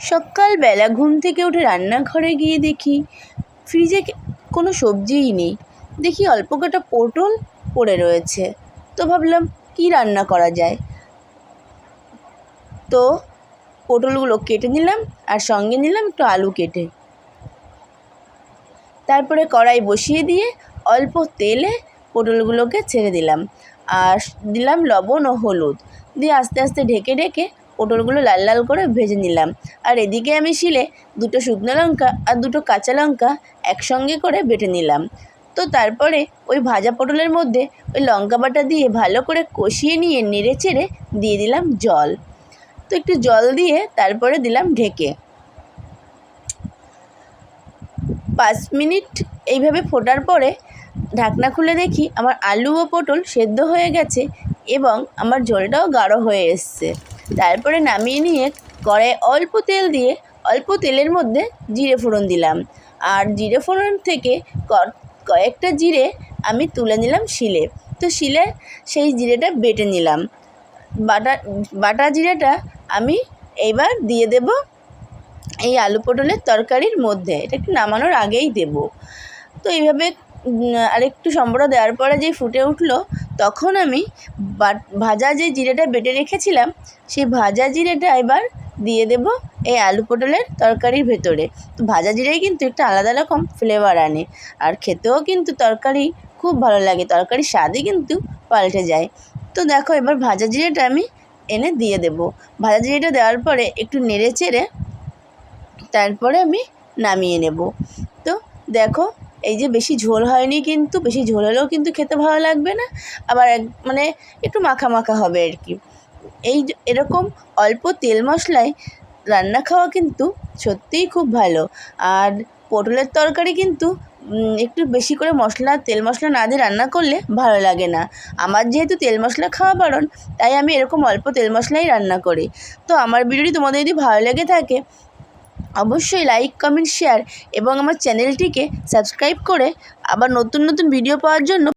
সকালবেলা ঘুম থেকে উঠে রান্নাঘরে গিয়ে দেখি ফ্রিজে কোনো সবজিই নেই। দেখি অল্প কটা পটল পড়ে রয়েছে। তো ভাবলাম, কী রান্না করা যায়? তো পটলগুলো কেটে নিলাম আর সঙ্গে নিলাম একটু আলু কেটে। তারপরে কড়াই বসিয়ে দিয়ে অল্প তেলে পটলগুলোকে ছেড়ে দিলাম। আর দিলাম লবণ ও হলুদ। দিয়ে আস্তে আস্তে ঢেকে ঢেকে পটলগুলো লাল লাল করে ভেজে নিলাম। আর এদিকে আমি শিলে দুটো শুকনো লঙ্কা আর দুটো কাঁচা লঙ্কা একসঙ্গে করে বেটে নিলাম। তো তারপরে ওই ভাজা পটলের মধ্যে ওই লঙ্কা বাটা দিয়ে ভালো করে কষিয়ে নিয়ে নেড়ে চেড়ে দিয়ে দিলাম জল। তো একটু জল দিয়ে তারপরে দিলাম ঢেকে। পাঁচ মিনিট এইভাবে ফোটার পরে ঢাকনা খুলে দেখি আমার আলু ও পটল সেদ্ধ হয়ে গেছে এবং আমার ঝোলটাও গাঢ় হয়ে এসছে। তারপরে নামিয়ে নিয়ে কড়াইয়ে অল্প তেল দিয়ে অল্প তেলের মধ্যে জিরে ফোড়ন দিলাম। আর জিরে ফোড়ন থেকে কয়েকটা জিরে আমি তুলে নিলাম শিলে। তো শিলে সেই জিরেটা বেটে নিলাম। বাটা বাটা জিরেটা আমি এইবার দিয়ে দেব এই আলু পটলের তরকারির মধ্যে। এটা একটু নামানোর আগেই দেব। তো এইভাবে আরেকটু সম্বরা দেওয়ার পরে যেই ফুটে উঠল তখন আমি ভাজা যে জিরেটা বেটে রেখেছিলাম, সেই ভাজা জিরেটা এবার দিয়ে দেব এই আলু পটলের তরকারির ভেতরে। তো ভাজা জিরেই কিন্তু একটা আলাদা রকম ফ্লেভার আনে। আর খেতেও কিন্তু তরকারি খুব ভালো লাগে। তরকারির স্বাদই কিন্তু পাল্টে যায়। তো দেখো, এবার ভাজা জিরেটা আমি এনে দিয়ে দেব। ভাজা জিরেটা দেওয়ার পরে একটু নেড়ে চেড়ে তারপরে আমি নামিয়ে নেব। তো দেখো এই যে বেশি ঝোল হয়নি কিন্তু, বেশি ঝোল হলেও কিন্তু খেতে ভালো লাগবে না। আবার মানে একটু মাখা মাখা হবে আর কি। এই এরকম অল্প তেল মশলায় রান্না খাওয়া কিন্তু সত্যিই খুব ভালো। আর পটলের তরকারি কিন্তু একটু বেশি করে মশলা, তেল মশলা না দিয়ে রান্না করলে ভালো লাগে না। আমার যেহেতু তেল মশলা খাওয়া বারণ, তাই আমি এরকম অল্প তেল মশলাই রান্না করি। তো আমার ভিডিওটি তোমাদের যদি ভালো লেগে থাকে অবশ্যই লাইক কমেন্ট শেয়ার এবং আমার চ্যানেলটিকে সাবস্ক্রাইব করে আবার নতুন নতুন ভিডিও পাওয়ার জন্য